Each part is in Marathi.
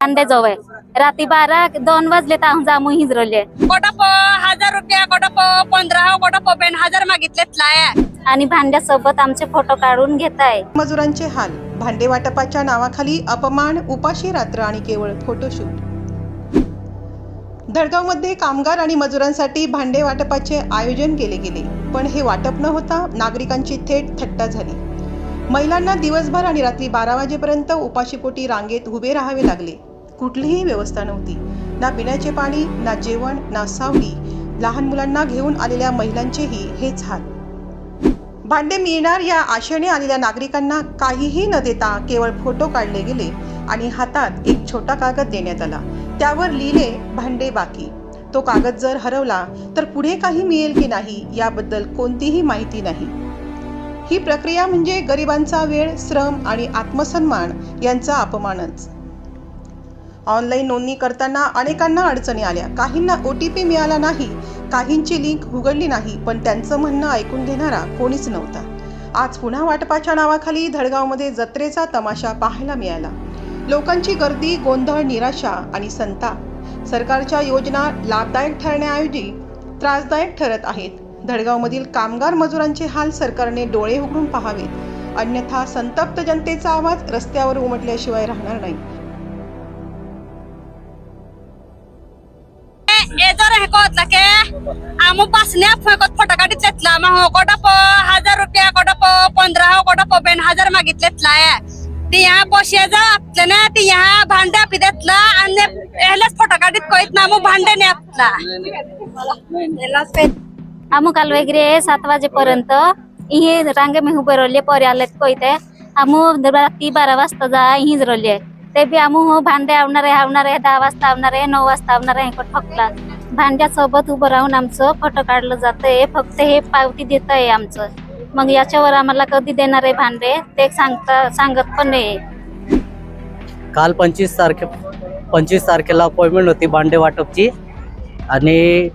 अंडे जवळ रात्री बारा दोन वाजले तर आम्ही जामू हिजरले कोटप हजार रुपया कोटप पंधरा कोटप बेन हजार मागितलेत लाया. आणि भांड्यासोबत आमचे फोटो काढून घेत आहे मजुरांचे हाल. भांडे वाटपाच्या नावाखाली अपमान उपाशी रात्र आणि केवळ फोटोशूट धडगावमध्ये कामगार आणि मजुरांसाठी भांडे वाटपाचे आयोजन केले गेले. पण हे वाटप न होता नागरिकांची थेट थट्टा झाली. महिलांना दिवसभर आणि रात्री बारा वाजेपर्यंत उपाशीपोटी रांगेत उभे राहावे लागले. कुठलीही व्यवस्था नव्हती. ना पिण्याचे पाणी ना जेवण ना सावली. लहान मुलांना घेऊन आलेल्या महिलांचेही हेच हाल. भांडे मिळणार या आशेने आलेल्या नागरिकांना काहीही न देता केवळ फोटो काढले गेले आणि हातात एक छोटा कागद देण्यात आला. त्यावर लिहिले भांडे बाकी. तो कागद जर हरवला तर पुढे काही मिळेल की नाही याबद्दल कोणतीही माहिती नाही. ही प्रक्रिया म्हणजे गरिबांचा वेळ श्रम आणि आत्मसन्मान यांचा अपमानच. ऑनलाईन नोंदणी करताना अनेकांना अडचणी आल्या. काहींना ओ टी पी मिळाला नाही काहींची लिंक उघडली नाही पण त्यांचं म्हणणं ऐकून घेणारा कोणीच नव्हता. आज पुन्हा वाटपाच्या नावाखाली धडगावमध्ये जत्रेचा तमाशा पाहायला मिळाला. लोकांची गर्दी गोंधळ निराशा आणि संताप. सरकारच्या योजना लाभदायक ठरण्याऐवजी त्रासदायक ठरत आहेत. धडगावमधील कामगार मजुरांचे हाल सरकारने डोळे उघडून पाहावेत. अन्यथा संतप्त जनतेचा आवाज रस्त्यावर उमटल्याशिवाय राहणार नाही. हे आमु फकत मग हो कोटप हजार रुपया कोटप पंधरा कोटप बेन हजार मागितलेत लाया ती पिदेतला. आणि ह्यालाच कोयत ना मग भांडे ने आपला काल वगैरे सात वाजेपर्यंत हे रांगे मी उभे राहिले परे आलेत कोयते. आम्ही रात्री बारा वाजता जा हिजरले ते बी आम्ही हो भांडे आवणार आहे आवणार आहे दहा वाजता आवणार आहे नऊ वाजता आवणार आहे हे ठोकला. भांड्यासोबत उभं राहून आमचं फोटो काढलं जातंय. फक्त हे पावती देत आहे आमचं. मग याच्यावर आम्हाला कधी देणार आहे भांडे ते सांगता सांगत पण नाही. काल पंचवीस तारखे पंचवीस तारखेला अपॉइंटमेंट होती भांडे वाटपची. आणि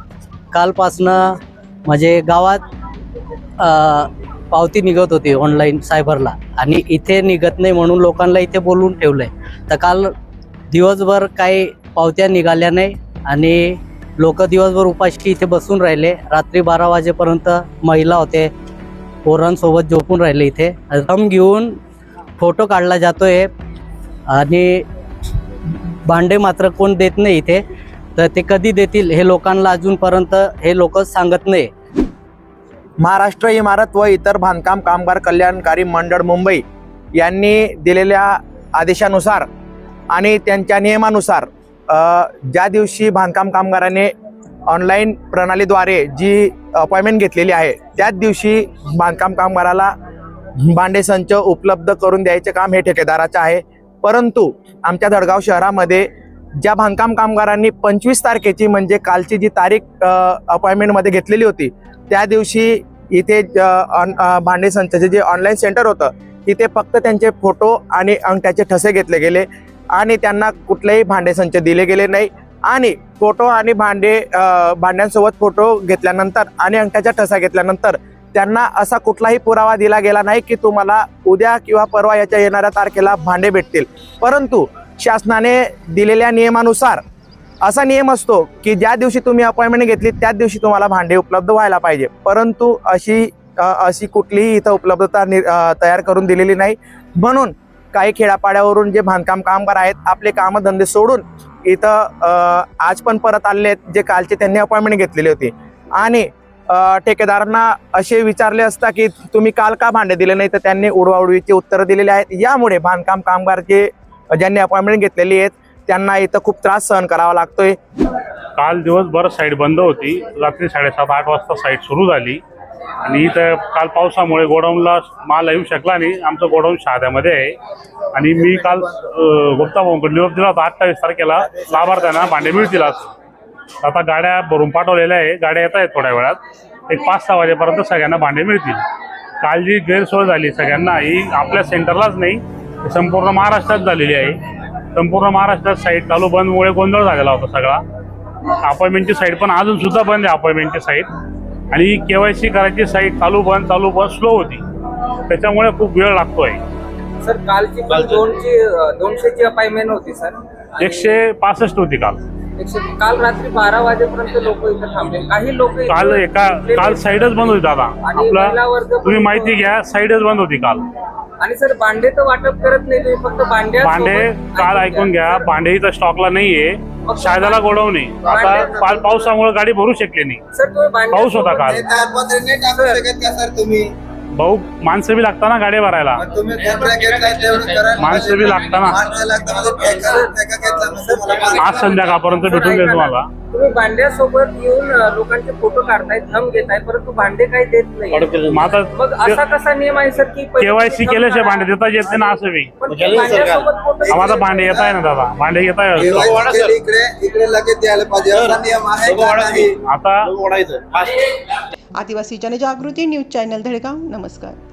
कालपासनं म्हणजे गावात पावती निघत होती ऑनलाईन सायबरला. आणि इथे निघत नाही म्हणून लोकांना इथे बोलवून ठेवलंय. तर काल दिवसभर काही पावत्या निघाल्या नाही आणि लोक दिवसभर उपाशी इथे बसून राहिले. रात्री बारा वाजेपर्यंत महिला होते. पोरांसोबत झोपून राहिले इथे. रम घेऊन फोटो काढला जातोय. आणि भांडे मात्र कोण देत नाही इथे. तर ते कधी देतील हे लोकांना अजूनपर्यंत हे लोक सांगत नाही. महाराष्ट्र इमारत व इतर बांधकाम कामगार कल्याणकारी मंडळ मुंबई यांनी दिलेल्या आदेशानुसार आणि त्यांच्या नियमानुसार ज्या दिवशी बांधकाम कामगाराने ऑनलाईन प्रणालीद्वारे जी अपॉइंटमेंट घेतलेली आहे त्याच दिवशी बांधकाम कामगाराला भांडे संच उपलब्ध करून द्यायचे काम हे ठेकेदाराचं आहे. परंतु आमच्या धडगाव शहरामध्ये ज्या बांधकाम कामगारांनी पंचवीस तारखेची म्हणजे कालची जी तारीख अपॉइंटमेंटमध्ये घेतलेली होती त्या दिवशी इथे ऑन- भांडे संचाचे जे ऑनलाईन सेंटर होतं तिथे फक्त त्यांचे फोटो आणि अंगठ्याचे ठसे घेतले गेले आणि त्यांना कुठलेही भांडे संच दिले गेले नाही आणि फोटो आणि भांडे भांड्यांसोबत फोटो घेतल्यानंतर आणि अंगठ्याचा ठसा घेतल्यानंतर त्यांना असा कुठलाही पुरावा दिला गेला नाही की तुम्हाला उद्या किंवा परवा याच्या येणाऱ्या तारखेला भांडे भेटतील. परंतु शासनाने दिलेल्या नियमानुसार असा नियम असतो की ज्या दिवशी तुम्ही अपॉइंटमेंट घेतली त्याच दिवशी तुम्हाला भांडे उपलब्ध व्हायला पाहिजे. परंतु अशी अशी कुठलीही इथं उपलब्धता नि- तयार करून दिलेली नाही. म्हणून काही खेड्यापाड्यावरून जे बांधकाम कामगार आहेत आपले कामधंदे सोडून इथं आज पण परत आलेले आहेत जे कालचे त्यांनी अपॉइंटमेंट घेतलेली होती. आणि ठेकेदारांना असे विचारले असता की तुम्ही काल का भांडे दिले नाही तर त्यांनी उडवाउडवीचे उत्तरं दिलेली आहेत. यामुळे बांधकाम कामगार जे ज्यांनी अपॉइंटमेंट घेतलेली आहेत त्यांना इथं खूप त्रास सहन करावा लागतोय. काल दिवसभर साईट बंद होती. रात्री साडेसात आठ वाजता साईट सुरू झाली. आणि इथं काल पावसामुळे गोडाऊनला माल येऊ शकला नाही. आमचं गोडाऊन शहाद्यामध्ये आहे. आणि मी काल गुप्ता भाऊकडे निरोप दिला होता अठ्ठावीस तारखेला. लाभार्थ्यांना भांडे मिळतील आता गाड्या भरून पाठवलेल्या आहे. गाड्या येत आहेत थोड्या वेळात. एक पाच सहा वाजेपर्यंत सगळ्यांना भांडे मिळतील. काल जी गैरसोय झाली सगळ्यांना ही आपल्या सेंटरलाच नाही. संपूर्ण महाराष्ट्रात झालेली आहे. संपूर्ण महाराष्ट्रात साईट चालू बंदमुळे गोंधळ झालेला होता सगळा. अपॉइंटमेंटची साईट पण अजून सुद्धा बंद आहे अपॉइंटमेंटची साईट आणि केवायसी करायची साईट चालू बंद चालू बंद स्लो होती. त्याच्यामुळे खूप वेळ लागतोय. सर कालची दोनशे दोनशेची अपॉइंटमेंट होती सर. एकशे पासष्ट होती काल. काल रात्री बारा वाजेपर्यंत लोक इथं थांबले. काही लोक काल एका काल साईडच बंद होती दादा. आपला तुम्ही माहिती घ्या साईडच बंद होती काल. आणि सर भांडे तर वाटप करत नाही तुम्ही फक्त भांड्या भांडे काल ऐकून घ्या भांडे इथं स्टॉकला नाहीये शायदाला गोडवणे आता काल पावसामुळे गाडी भरू शकली नाही. सर तुम्ही भांड्या पाऊस होता काल. तारपत्रे टाकू शकत का सर तुम्ही? भाऊ माणसं बी लागता ना गाडी भरायला. माणसं बी लागता ना. मला. आज संध्याकाळपर्यंत भेटून देतो तुम्हाला तुम्ही भांड्यासोबत येऊन अं, लोकांचे फोटो काढताय घेताय परंतु भांडे काही देत नाही. मग असा कसा नियम आहे सर की पहिले केवायसी केल्याशिवाय. भांडे देता येत नाही ना असं बी. आम्हाला भांडे येत आहे ना दादा. भांडे येत आहे आता आदिवासी जनजागृती न्यूज चॅनल धडगाव. नमस्कार.